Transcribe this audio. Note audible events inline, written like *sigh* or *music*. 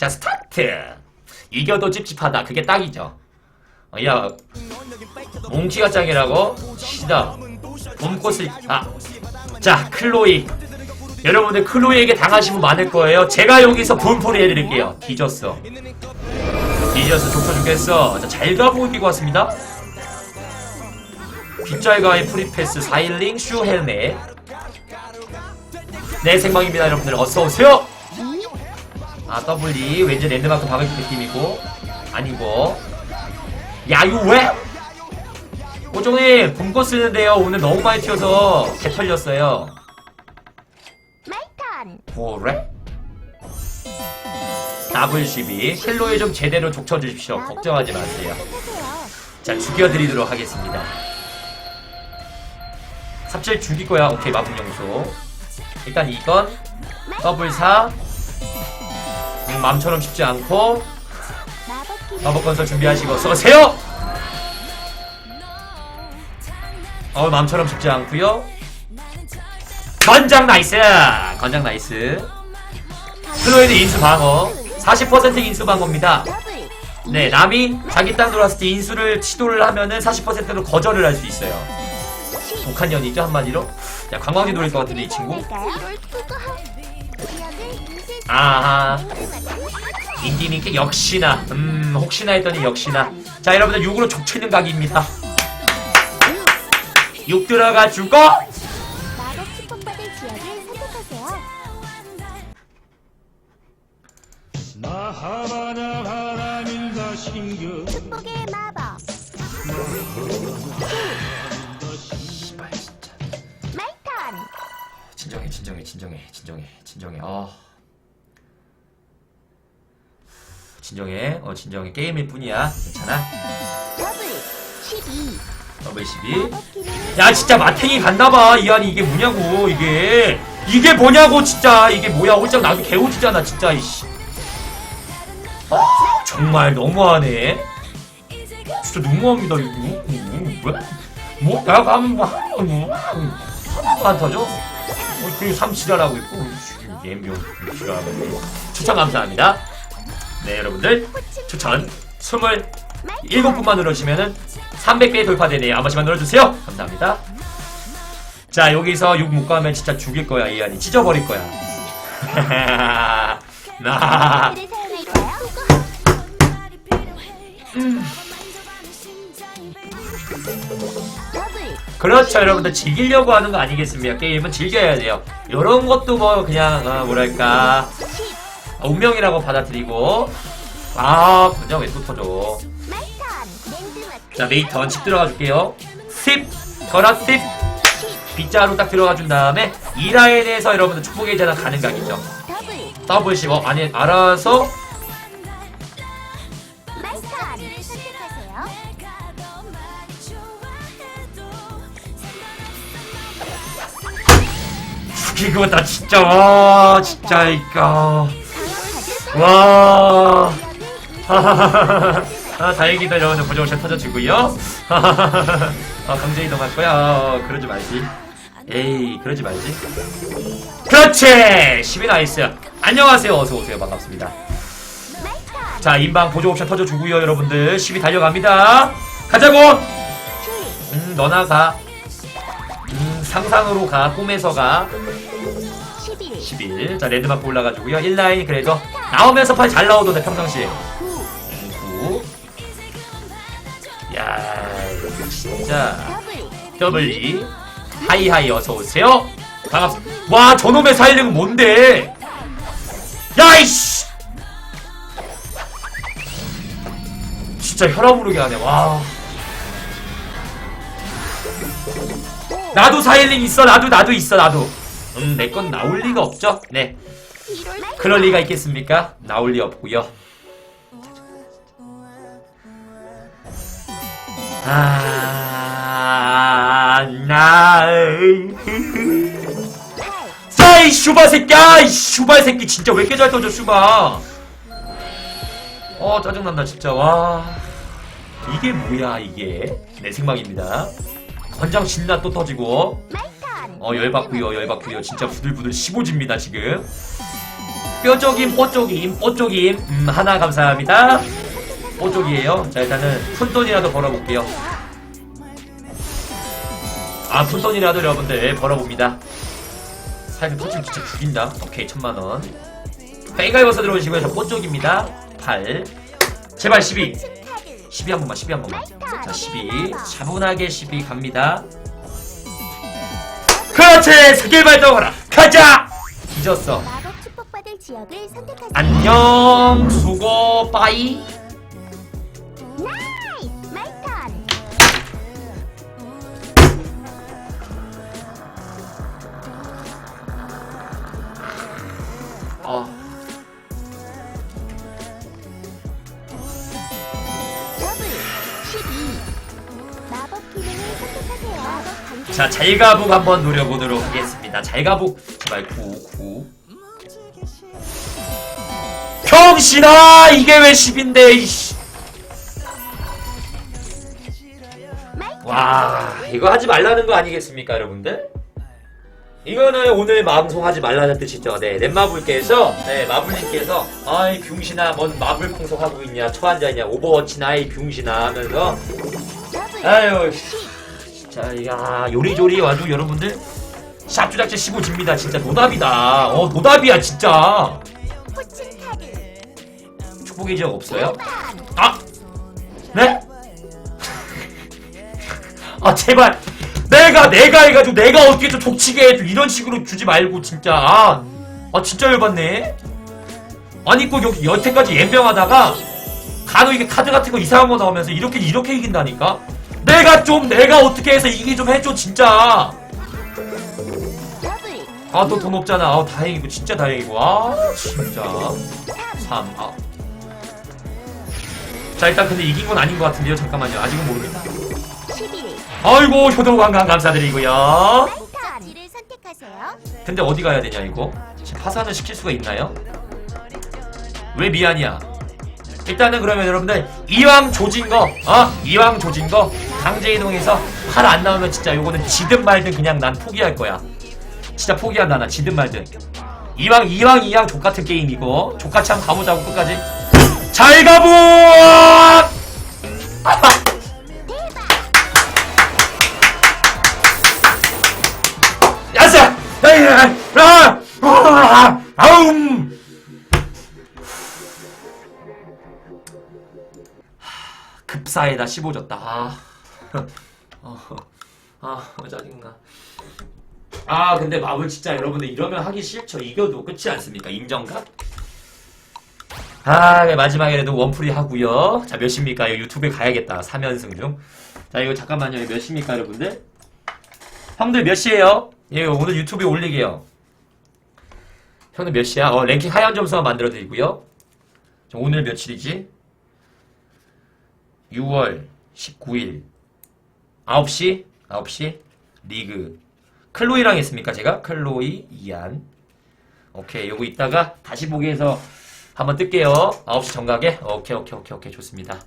자, 스타트! 이겨도 찝찝하다. 그게 딱이죠. 어, 야, 몽키가 짱이라고? 시다. 봄꽃을, 아. 자, 클로이. 여러분들 클로이에게 당하신 분 많을 거예요. 제가 여기서 분풀이 해드릴게요. 뒤졌어. 뒤졌어. 족쳐 죽겠어. 자, 잘 가보고 이기고 왔습니다. 빗잘가의 프리패스 4일링 슈 헬멧. 네, 생방입니다. 여러분들 어서오세요! 아, 더블리. 왠지 랜드마크 바베큐 느낌이고. 아니고. 야, 이거 왜? 오종님, 봄꽃 쓰는데요. 오늘 너무 많이 튀어서 개 털렸어요. 뭐래? 더블 12. 힐로에 좀 제대로 족쳐주십시오. 걱정하지 마세요. 자, 죽여드리도록 하겠습니다. 삽질 죽일 거야. 오케이, 마분 영소. 일단 이건 더블 4. 음, 맘처럼 쉽지 않고 마법 건설 준비하시고 쏘세요! 어, 맘처럼 쉽지 않고요 건장 나이스! 건장 나이스. 플로이드 인수 방어. 40% 인수 방어입니다. 네, 남이 자기 땅 들어왔을 때 인수를 시도를 하면은 40%로 거절을 할 수 있어요. 독한 년이죠, 한마디로? 야, 관광지 노릴 것 같은데, 이 친구? 아하. 인디님께 역시나, 음, 혹시나 했더니 역시나. 자, 여러분들 6으로 족치는 각입니다. 6 들어가 주고! 마법 축복받을 지역을 선택하세요 축복의 마법. 마이턴 진정해, 진정해, 진정해, 진정해, 진정해, 어. 진정해, 어, 진정해. 게임일 뿐이야. 괜찮아? 더블 12 더블 12. 마법 키를 야 진짜 마탱이 갔나봐. 이한이 이게 뭐냐고 이게. 이게 뭐냐고 진짜. 이게 뭐야. 홀짝 나도 개오지잖아 진짜 이씨. 아 정말 너무하네. 진짜 너무합니다 이거. 음, 왜? 뭐 내가 하면 뭐 하나도 안 터져? 어, 그리고 삼치라라고 있고 예명 지랄하고 추천 감사합니다 네 여러분들 추천 27분만 누르시면은 300개 돌파되네요. 한 번씩만 눌러주세요. 감사합니다. 자, 여기서 6못 가면 진짜 죽일 거야, 이한이. 찢어버릴 거야. *laughs* 나. 그렇죠, 여러분들. 즐기려고 하는 거 아니겠습니까? 게임은 즐겨야 돼요. 요런 것도 뭐, 그냥, 어, 뭐랄까. 어, 운명이라고 받아들이고. 아, 그냥 왜또 터져. 자, 메이턴 칩 들어가 줄게요. 10, 전화 10. 빗자루 딱 들어가 준 다음에 이 라인에서 여러분들 축복의 재단 가는 각이죠. 더블 더블 10업 아니 알아서 죽이고 나 진짜 와 진짜 강화받을 와. *laughs* 아, 다행이다 여러분들 보정샷 터져주고요. *laughs* 아, 강제 이동 할 거야. 어, 그러지 말지. 에이 그러지 말지. 그렇지! 10위 나이스. 안녕하세요. 어서오세요. 반갑습니다. 자 인방 보조 옵션 터져주고요 여러분들. 10위 달려갑니다. 가자고! 음 너나 가. 음, 상상으로 가. 꿈에서 가. 11 11. 자, 랜드마크 올라가지고요. 1라인 그래도 나오면서 팔 잘 나오던데 평상시에. 9 음, 9. 야, 진짜. 더블리. 하이하이 어서오세요. 반갑습니다. 와, 저놈의 사일링은 뭔데? 야, 이씨! 진짜 혈압 오르게 하네, 와. 나도 사일링 있어, 나도, 나도 있어, 나도. 음, 내 건 나올 리가 없죠? 네. 그럴 리가 있겠습니까? 나올 리 없고요. 아, 나. 8 야, 이 슈바 새끼야! 이 슈바 새끼 진짜 왜 이렇게 잘 터져, 슈바! 어, 짜증난다, 진짜. 와. 이게 뭐야, 이게. 내 생방입니다. 권장 진나 또 터지고. 어, 열받고요, 열받고요. 진짜 부들부들 15집니다, 지금. 뼈쪽임, 뽀쪽임, 뽀쪽임. 음, 하나 감사합니다. 뽀쪽이에요. 자, 일단은 푼돈이라도 벌어볼게요. 아, 푼돈이라도 여러분들 벌어봅니다. 살짝 터치면 진짜 죽인다. 오케이, 천만원. 페이가 입어서 들어오시고요. 저 뽀쪽입니다. 8. 제발 12. 12 한 번만, 12 한 번만. 자, 12. 차분하게 12 갑니다. 그렇지! 스킬 발동하라! 가자! 뒤졌어. 지역을 선택하세요. 안녕, 수고, 빠이. 나이스! 마이 턴! 어, 더블 12 마법 기능을 선택하세요. 마법 관계 자, 잘가북 한번 노려보도록 하겠습니다. 잘가북, 제발 9, 9. 병신아! 이게 왜 10인데, 이씨. 와, 이거 하지 말라는 거 아니겠습니까, 여러분들? 이거는 오늘 방송 하지 말라는 뜻이죠. 네, 넷마블께서, 네, 마블님께서, 아이, 병신아, 뭔 마블 방송하고 있냐, 처한자냐, 오버워치나, 이 병신아 하면서, 아유, 진짜, 야, 요리조리 와도 여러분들, 샵주작제 15집니다. 진짜 노답이다. 어, 노답이야, 진짜. 축복의 지역 없어요? 반 아! 네? *laughs* 아 제발 내가 내가 해가지고 내가 어떻게 좀 족치게 해도 이런 식으로 주지 말고 진짜 아, 아 진짜 열받네 아니 꼭 여기 여태까지 예명하다가 간혹 이게 카드 같은 거 이상한 거 나오면서 이렇게 이렇게 이긴다니까 내가 좀 내가 어떻게 해서 이기 좀 해줘 진짜 아 또 돈 없잖아 아 다행이고 진짜 다행이고 아 진짜 3 아. 자 일단 근데 이긴 건 아닌 것 같은데요. 잠깐만요. 아직은 11 아이고 효도 관광 감사드리고요. 마이 턴을 선택하세요. 근데 어디 가야 되냐 이거? 지금 파산을 시킬 수가 있나요? 왜 미안이야? 일단은 그러면 여러분들 이왕 조진 거 어? 이왕 조진 거 강제 이동해서 팔 안 나오면 진짜 요거는 지든 말든 그냥 난 포기할 거야. 진짜 포기한다 나 지든 말든. 이왕 이왕 이왕 족같은 게임이고 족같이 한번 가보자고 끝까지 잘 가보 야사! 아! 아! 아움! 급사에다 15줬다. 아. 어, 아, 짜증나. 아, 근데 마블 진짜 여러분들 이러면 하기 싫죠. 이겨도 끝이 않습니까? 인정각? 아, 네, 마지막에도 원풀이 하고요. 자, 몇입니까? 이거 유튜브에 가야겠다. 3연승 중. 자, 이거 잠깐만요. 이거 몇입니까, 여러분들? 형들 몇 시에요? 예, 오늘 유튜브에 올리게요. 형들 몇 시야? 어, 랭킹 하얀 점수만 만들어 드리고요. 자, 오늘 며칠이지? 6월 19일 9시? 9시? 리그 클로이랑 했습니까 제가? 클로이, 이안 오케이 요거 이따가 다시 보기 해서 한번 뜰게요. 9시 정각에? 오케이 오케이 오케이 오케이. 좋습니다